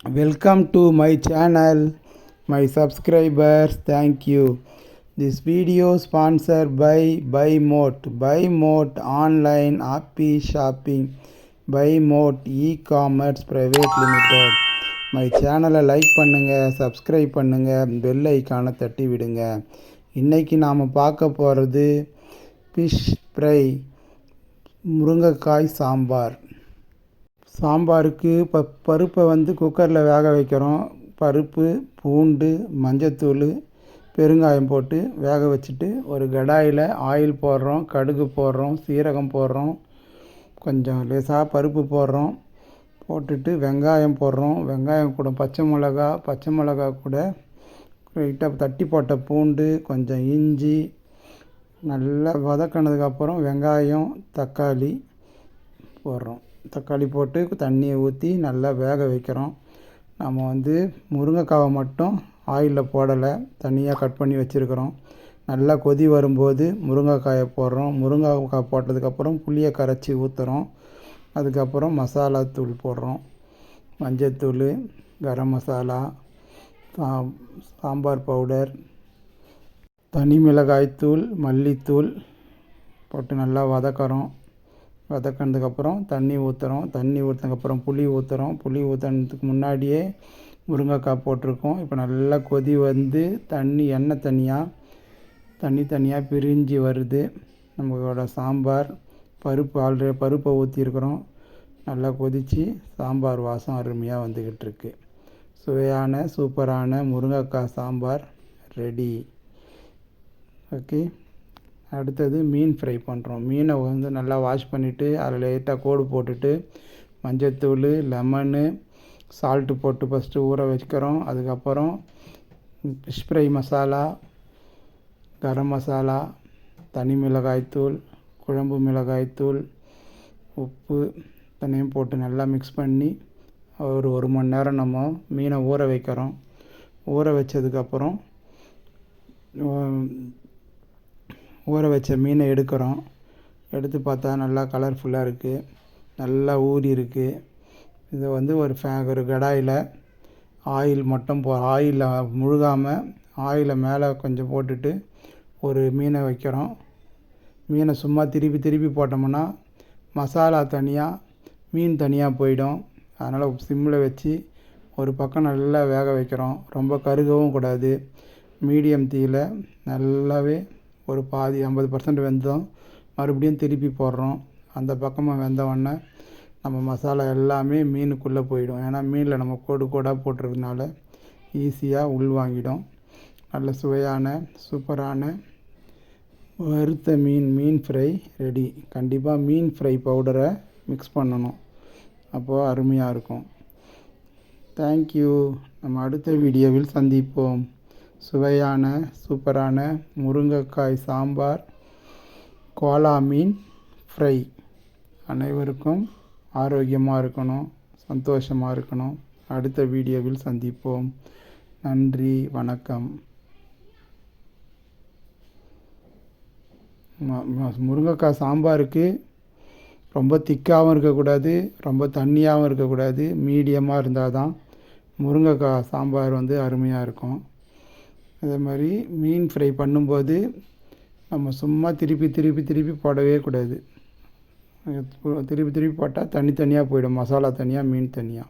Welcome to my channel, my subscribers. Thank you. This video sponsored by BuyMote. BuyMote online happy shopping. BuyMote e-commerce private limited. My சேனலை like பண்ணுங்கள் subscribe பண்ணுங்கள் bell ஐக்கானை தட்டி விடுங்க இன்றைக்கி நாம் பார்க்க போகிறது ஃபிஷ் ஃப்ரை முருங்கைக்காய் சாம்பார் சாம்பாருக்கு ப பருப்பை வந்து குக்கரில் வேக வைக்கிறோம். பருப்பு பூண்டு மஞ்சத்தூள் பெருங்காயம் போட்டு வேக வச்சுட்டு ஒரு கடாயில் ஆயில் போடுறோம் கடுகு போடுறோம் சீரகம் போடுறோம். கொஞ்சம் லேசாக பருப்பு போடுறோம். போட்டுட்டு வெங்காயம் போடுறோம். வெங்காயம் கூட பச்சை மிளகா பச்சை மிளகா கூட லைட்டாக தட்டி போட்ட பூண்டு கொஞ்சம் இஞ்சி நல்லா வதக்கினதுக்கப்புறம் வெங்காயம் தக்காளி போடுறோம். தக்காளி போட்டு தண்ணியை ஊற்றி நல்லா வேக வைக்கிறோம். நம்ம வந்து முருங்கைக்காவை மட்டும் ஆயிலில் போடலை தனியாக கட் பண்ணி வச்சுருக்குறோம். நல்லா கொதி வரும்போது முருங்கைக்காயை போடுறோம். முருங்கைக்காய் போட்டதுக்கப்புறம் புளியை கரைச்சி ஊற்றுறோம் அதுக்கப்புறம் மசாலா தூள் போடுறோம். மஞ்சத்தூள் கரம் மசாலா சாம்பார் பவுடர் தனி மிளகாய்த்தூள் மல்லித்தூள் போட்டு நல்லா வதக்குறோம். வதக்கினதுக்கப்புறம் தண்ணி ஊற்றுறோம் தண்ணி ஊற்றினதுக்கப்புறம் புளி ஊற்றுறோம் புளி ஊற்றுனதுக்கு முன்னாடியே முருங்கைக்காய் போட்டிருக்கோம். இப்போ நல்லா கொதி வந்து தண்ணி எண்ணெய் தனியாக தண்ணி தனியாக பிரிஞ்சு வருது. நம்மளோட சாம்பார் பருப்பு ஆல்ரெடி பருப்பை ஊற்றிருக்கிறோம் நல்லா கொதித்து சாம்பார் வாசம் அருமையாக வந்துக்கிட்டு இருக்கு சுவையான சூப்பரான முருங்கைக்காய் சாம்பார் ரெடி. ஓகே. அடுத்தது மீன் ஃப்ரை பண்ணுறோம் மீனை வந்து நல்லா வாஷ் பண்ணிவிட்டு அதில் லைட்டாக கோடு போட்டுட்டு மஞ்சத்தூள் லெமனு சால்ட்டு போட்டு ஃபஸ்ட்டு ஊற வச்சுக்கிறோம் அதுக்கப்புறம் ஃபிஷ் ஃப்ரை மசாலா கரம் மசாலா தனி மிளகாய்த்தூள் குழம்பு மிளகாய்த்தூள் உப்பு தனியும் போட்டு நல்லா மிக்ஸ் பண்ணி ஒரு ஒரு மணி நேரம் நம்ம மீனை ஊற வைக்கிறோம். ஊற வச்சதுக்கப்புறம் ஊற வச்ச மீனை எடுக்கிறோம். எடுத்து பார்த்தா நல்லா கலர்ஃபுல்லாக இருக்குது நல்லா ஊறி இருக்குது இதை வந்து ஒரு ஃபே ஒரு கடாயில் ஆயில் மட்டும் போ ஆயிலில் முழுகாமல் ஆயிலை மேலே கொஞ்சம் போட்டுட்டு ஒரு மீனை வைக்கிறோம். மீனை சும்மா திருப்பி திருப்பி போட்டோம்னா மசாலா தனியாக மீன் தனியாக போயிடும். அதனால் சிம்மில் வச்சு ஒரு பக்கம் நல்லா வேக வைக்கிறோம். ரொம்ப கருகவும் கூடாது. மீடியம் தீயில் நல்லாவே ஒரு பாதி ஐம்பது பர்சன்ட் வெந்தோம். மறுபடியும் திருப்பி போடுறோம். அந்த பக்கமாக வெந்தவொடனே நம்ம மசாலா எல்லாமே மீனுக்குள்ளே போயிடும். ஏன்னா மீனில் நம்ம கோடு கோடாக போட்டுருக்கனால ஈஸியாக உள்வாங்கிடும் நல்ல சுவையான சூப்பரான வறுத்த மீன் மீன் ஃப்ரை ரெடி கண்டிப்பாக மீன் ஃப்ரை பவுடரை மிக்ஸ் பண்ணணும். அப்போது அருமையாக இருக்கும். தேங்க்யூ நம்ம அடுத்த வீடியோவில் சந்திப்போம். சுவையான சூப்பரான முருங்கைக்காய் சாம்பார் கோலா மீன் ஃப்ரை. அனைவருக்கும் ஆரோக்கியமாக இருக்கணும் சந்தோஷமாக இருக்கணும். அடுத்த வீடியோவில் சந்திப்போம். நன்றி வணக்கம். முருங்கைக்காய் சாம்பாருக்கு ரொம்ப திக்காகவும் இருக்கக்கூடாது ரொம்ப தண்ணியாகவும் இருக்கக்கூடாது மீடியமாக இருந்தால் தான் முருங்கைக்காய் சாம்பார் வந்து அருமையாக இருக்கும். அதே மாதிரி மீன் ஃப்ரை பண்ணும்போது நம்ம சும்மா திருப்பி திருப்பி திருப்பி போடவே கூடாது. திருப்பி திருப்பி போட்டால் தனித்தனியாக போயிடும். மசாலா தனியாக மீன் தனியாக